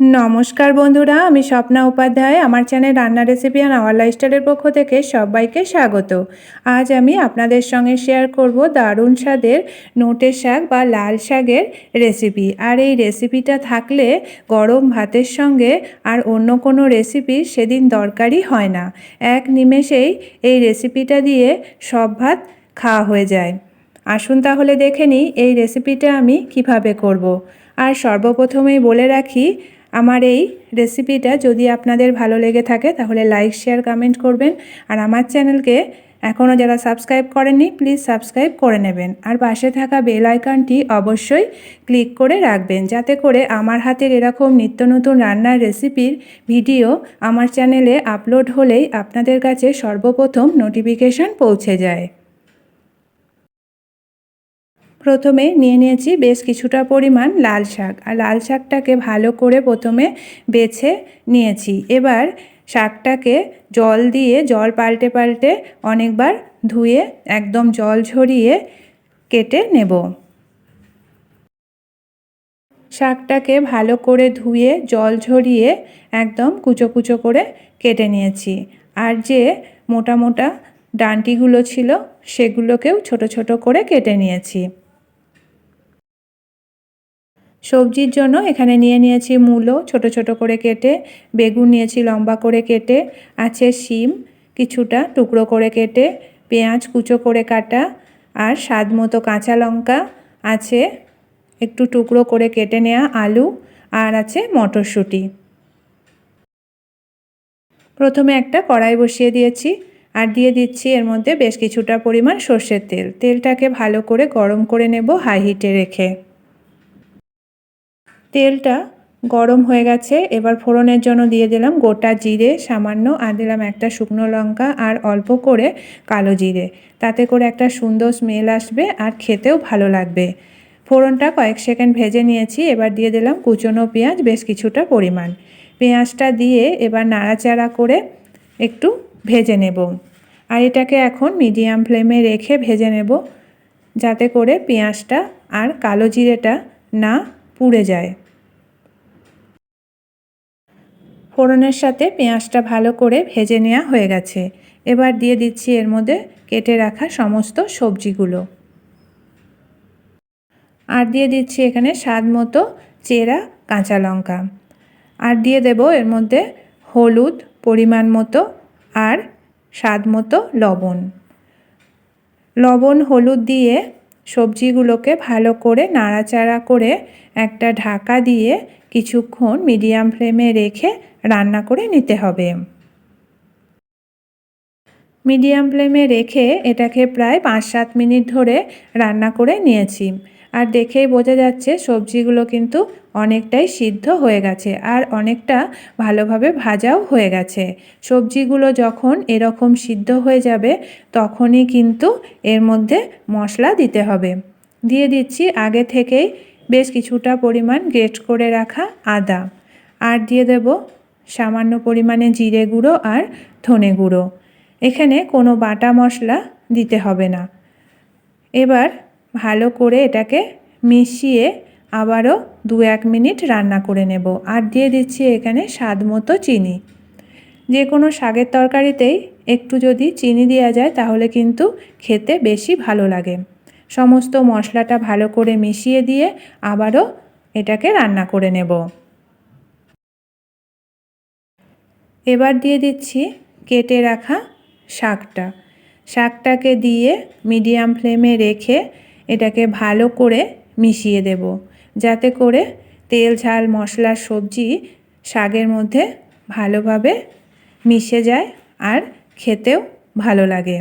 নমস্কার বন্ধুরা, আমি স্বপ্না উপাধ্যায়। আমার চ্যানেল রান্না রেসিপি আর আওয়ার লাইফস্টাইলের পক্ষ থেকে সবাইকে স্বাগত। আজ আমি আপনাদের সঙ্গে শেয়ার করব দারুণ স্বাদের নোটের শাক বা লাল শাকের রেসিপি। আর এই রেসিপিটা থাকলে গরম ভাতের সঙ্গে আর অন্য কোনো রেসিপি সেদিন দরকারই হয় না। এক নিমেষেই এই রেসিপিটা দিয়ে সব ভাত খাওয়া হয়ে যায়। আসুন তাহলে দেখে নিই এই রেসিপিটা আমি কীভাবে করব। আর সর্বপ্রথমেই বলে রাখি আমার এই রেসিপিটা যদি আপনাদের ভালো লেগে থাকে, তাহলে লাইক শেয়ার কমেন্ট করবেন। আর আমার চ্যানেলকে এখনও যারা সাবস্ক্রাইব করেননি প্লিজ সাবস্ক্রাইব করে নেবেন। আর পাশে থাকা বেল আইকনটি অবশ্যই ক্লিক করে রাখবেন, যাতে করে আমার হাতের এরকম নিত্য নতুন রান্নার রেসিপির ভিডিও আমার চ্যানেলে আপলোড হলেই আপনাদের কাছে সর্বপ্রথম নোটিফিকেশান পৌঁছে যায়। প্রথমে নিয়ে নিয়েছি বেশ কিছুটা পরিমাণ লাল শাক। আর লাল শাকটাকে ভালো করে প্রথমে বেছে নিয়েছি। এবার শাকটাকে জল দিয়ে, জল পাল্টে পাল্টে অনেকবার ধুয়ে একদম জল ঝরিয়ে কেটে নেব। শাকটাকে ভালো করে ধুয়ে, জল ঝরিয়ে একদম কুচো কুচো করে কেটে নিয়েছি। আর যে মোটা মোটা ডান্টিগুলো ছিল, সেগুলোকেও ছোট ছোট করে কেটে নিয়েছি। সবজির জন্য এখানে নিয়ে নিয়েছি মূলো, ছোট ছোট করে কেটে, বেগুন নিয়েছি, লম্বা করে কেটে, আছে শিম, কিছুটা টুকরো করে কেটে, পেঁয়াজ কুচো করে কাটা, আর স্বাদ মতো কাঁচা লঙ্কা, আছে একটু টুকরো করে কেটে নেওয়া আলু, আর আছে মটরশুঁটি। প্রথমে একটা কড়াই বসিয়ে দিয়েছি, আর দিয়ে দিচ্ছি এর মধ্যে বেশ কিছুটা পরিমাণ সর্ষের তেল। তেলটাকে ভালো করে গরম করে নেব হাই হিটে রেখে। তেলটা গরম হয়ে গেছে। এবার ফোড়নের জন্য দিয়ে দিলাম গোটা জিরে, সামান্য আর দিলাম একটা শুকনো লঙ্কা আর অল্প করে কালো জিরে। তাতে করে একটা সুন্দর স্মেল আসবে আর খেতেও ভালো লাগবে। ফোড়নটা কয়েক সেকেন্ড ভেজে নিয়েছি, এবার দিয়ে দিলাম কুচনো পেঁয়াজ, বেশ কিছুটা পরিমাণ। পেঁয়াজটা দিয়ে এবার নাড়াচাড়া করে একটু ভেজে নেব। আর এটাকে এখন মিডিয়াম ফ্লেমে রেখে ভেজে নেব, যাতে করে পেঁয়াজটা আর কালো জিরেটা না পুড়ে যায়। ফোড়নের সাথে পেঁয়াজটা ভালো করে ভেজে নেওয়া হয়ে গেছে। এবার দিয়ে দিচ্ছি এর মধ্যে কেটে রাখা সমস্ত সবজিগুলো। আর দিয়ে দিচ্ছি এখানে স্বাদ মতো চেরা কাঁচা লঙ্কা। আর দিয়ে দেব এর মধ্যে হলুদ পরিমাণ মতো আর স্বাদ মতো লবণ। লবণ, হলুদ দিয়ে সবজিগুলোকে ভালো করে নাড়াচাড়া করে একটা ঢাকা দিয়ে কিছুক্ষণ মিডিয়াম ফ্লেমে রেখে রান্না করে নিতে হবে। মিডিয়াম ফ্লেমে রেখে এটাকে প্রায় পাঁচ সাত মিনিট ধরে রান্না করে নিয়েছি। আর দেখেই বোঝা যাচ্ছে সবজিগুলো কিন্তু অনেকটাই সিদ্ধ হয়ে গেছে আর অনেকটা ভালোভাবে ভাজাও হয়ে গেছে। সবজিগুলো যখন এরকম সিদ্ধ হয়ে যাবে, তখনই কিন্তু এর মধ্যে মশলা দিতে হবে। দিয়ে দিচ্ছি আগে থেকেই বেশ কিছুটা পরিমাণ গ্রেট করে রাখা আদা। আর দিয়ে দেব সামান্য পরিমাণে জিরে গুঁড়ো আর ধনে গুঁড়ো। এখানে কোনো বাটা মশলা দিতে হবে না। এবার ভালো করে এটাকে মিশিয়ে আবারও দু এক মিনিট রান্না করে নেব। আর দিয়ে দিচ্ছি এখানে স্বাদ মতো চিনি। যে কোনো শাকের তরকারিতেই একটু যদি চিনি দেওয়া যায় তাহলে কিন্তু খেতে বেশি ভালো লাগে। সমস্ত মশলাটা ভালো করে মিশিয়ে দিয়ে আবারও এটাকে রান্না করে নেব। এবার দিয়ে দিচ্ছি কেটে রাখা শাকটা। শাকটাকে দিয়ে মিডিয়াম ফ্লেমে রেখে এটাকে ভালো করে মিশিয়ে দেব। যাতে করে তেল, ঝাল, মশলা, সবজি শাকের মধ্যে ভালোভাবে মিশে যায় আর খেতেও ভালো লাগে।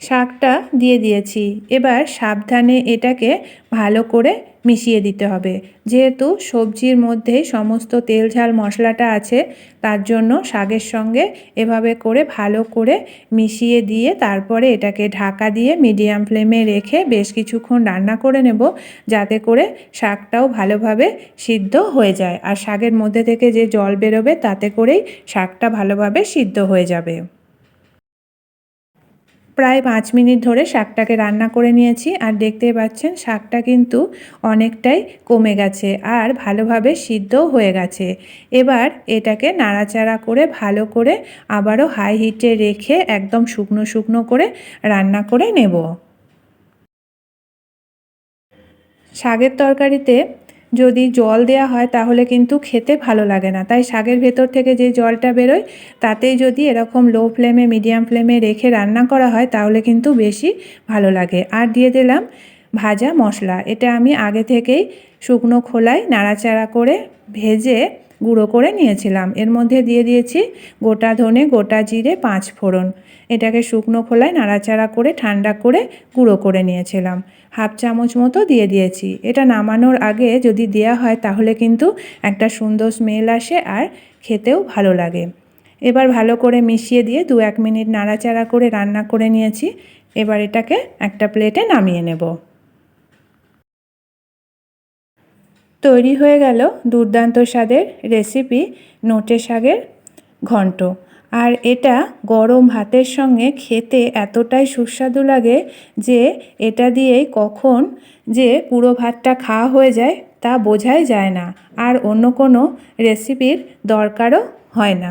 শাকটা দিয়ে দিয়েছি। এবার সাবধানে এটাকে ভালো করে মিশিয়ে দিতে হবে। যেহেতু সবজির মধ্যে সমস্ত তেল ঝাল মশলাটা আছে, তার জন্য শাকের সঙ্গে এভাবে করে ভালো করে মিশিয়ে দিয়ে তারপরে এটাকে ঢাকা দিয়ে মিডিয়াম ফ্লেমে রেখে বেশ কিছুক্ষণ রান্না করে নেব, যাতে করে শাকটাও ভালোভাবে সিদ্ধ হয়ে যায়। আর শাকের মধ্যে থেকে যে জল বেরোবে, তাতে করেই শাকটা ভালোভাবে সিদ্ধ হয়ে যাবে। প্রায় পাঁচ মিনিট ধরে শাকটাকে রান্না করে নিয়েছি আর দেখতেই পাচ্ছেন শাকটা কিন্তু অনেকটাই কমে গেছে আর ভালোভাবে সিদ্ধও হয়ে গেছে। এবার এটাকে নাড়াচাড়া করে ভালো করে আবারও হাই হিটে রেখে একদম শুকনো শুকনো করে রান্না করে নেব। শাকের তরকারিতে যদি জল দেওয়া হয় তাহলে কিন্তু খেতে ভালো লাগে না। তাই শাকের ভেতর থেকে যে জলটা বেরোয়, তাতেই যদি এরকম লো ফ্লেমে মিডিয়াম ফ্লেমে রেখে রান্না করা হয়, তাহলে কিন্তু বেশি ভালো লাগে। আর দিয়ে দিলাম ভাজা মশলা। এটা আমি আগে থেকেই শুকনো খোলায় নাড়াচাড়া করে ভেজে গুঁড়ো করে নিয়েছিলাম। এর মধ্যে দিয়ে দিয়েছি গোটা ধনে, গোটা জিরে, পাঁচ ফোড়ন। এটাকে শুকনো খোলায় নাড়াচাড়া করে, ঠান্ডা করে গুঁড়ো করে নিয়েছিলাম। হাফ চামচ মতো দিয়ে দিয়েছি। এটা নামানোর আগে যদি দেয়া হয় তাহলে কিন্তু একটা সুন্দর স্মেল আসে আর খেতেও ভালো লাগে। এবার ভালো করে মিশিয়ে দিয়ে দু এক মিনিট নাড়াচাড়া করে রান্না করে নিয়েছি। এবার এটাকে একটা প্লেটে নামিয়ে নেব। তৈরি হয়ে গেল দুর্দান্ত স্বাদের রেসিপি নোটে শাকের ঘন্ট। আর এটা গরম ভাতের সঙ্গে খেতে এতটাই সুস্বাদু লাগে যে এটা দিয়েই কখন যে পুরো ভাতটা খাওয়া হয়ে যায় তা বোঝাই যায় না। আর অন্য কোনো রেসিপির দরকারও হয় না।